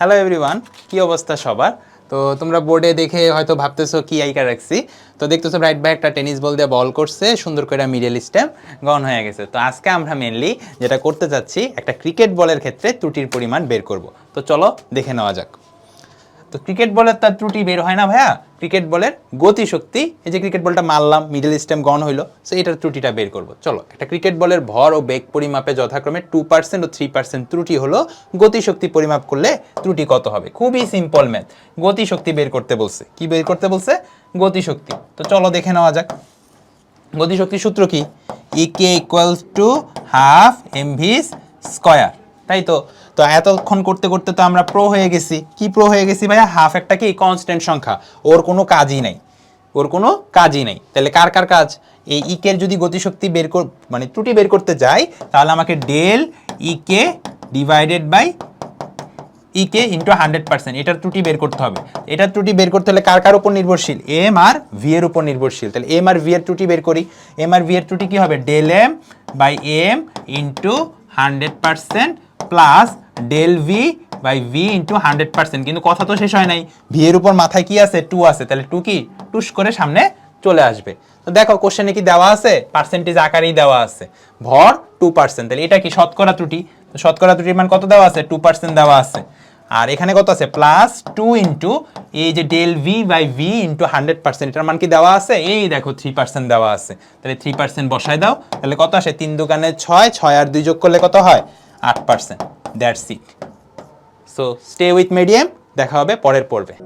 Hello everyone কি অবস্থা সবার? তো তোমরা বোর্ডে দেখে হয়তো ভাবতেছো কি আইকা রাখছি তো দেখতেছো রাইট ব্যাক একটা টেনিস বল দিয়ে বল করছে, সুন্দর করে মিডল স্টেম গন হয়ে গেছে। তো আজকে আমরা মেনলি যেটা করতে চাচ্ছি একটা ক্রিকেট বলের ক্ষেত্রে ত্রুটির পরিমাণ বের করব। তো চলো দেখে নেওয়া যাক। তো ক্রিকেট বলের তার ত্রুটি বের হয় না ভাইয়া। ক্রিকেট বলের গতিশক্তি, এই যে ক্রিকেট বলটা মারলাম মিডল স্টেম গন হইল, সো এটার ত্রুটিটা বের করব। চলো, একটা ক্রিকেট বলের ভর ও বেগ পরিমাপে যথাক্রমে টু পার্সেন্ট ও থ্রি পার্সেন্ট ত্রুটি হলো, গতিশক্তি পরিমাপ করলে ত্রুটি কত হবে? খুবই সিম্পল ম্যাথ গতিশক্তি বের করতে বলছে। কি বের করতে বলছে? গতিশক্তি। তো চলো দেখে নেওয়া যাক। গতিশক্তির সূত্র কি? E K equals to half M V square তাই তো? তো এতক্ষণ করতে করতে তো আমরা প্রো হয়ে গেছি। কি প্রো হয়ে গেছি ভাইয়া? হাফ একটা কি? কনস্ট্যান্ট সংখ্যা। ওর কোনো কাজই নাই। ওর কোনো কাজই নেই। তাহলে কার কার কাজ? এই ইকের যদি গতিশক্তি বের কর মানে ত্রুটি বের করতে যাই, তাহলে আমাকে del E K divided by E K into hundred percent এটার ত্রুটি বের করতে হবে। এটার ত্রুটি বের করতে হলে কার কার উপর নির্ভরশীল? এম আর ভি এর উপর নির্ভরশীল। তাহলে এম আর ভি এর ত্রুটি বের করি। এম আর ভি এর ত্রুটি কি হবে? Del M by M into hundred percent plus del V by V into hundred percent কিন্তু কথা তো শেষ হয় নাই। ভি এর উপর মাথায় কি আছে? টু আছে। তাহলে টু কি? টুস করে সামনে চলে আসবে। তো দেখো কোশ্চেনে কি দেওয়া আছে? পার্সেন্টেজ আকারেই দেওয়া আছে। ভর টু পার্সেন্ট তাহলে এটা কি? শতকরা ত্রুটি। তো শতকরা ত্রুটির মান কত দেওয়া আছে? টু পার্সেন্ট দেওয়া আছে। আর এখানে কত আছে? প্লাস টু ইন্টু এই যে del V by V into hundred percent এটার মান কি দেওয়া আছে? এই দেখো থ্রি পার্সেন্ট দেওয়া আছে। তাহলে থ্রি পার্সেন্ট বসায় দাও। তাহলে কত আসে? তিন দোকানে ছয় ছয় আর দুই যোগ করলে কত হয়? আট percent that's it so stay with medium দেখা হবে পরের পর্বে।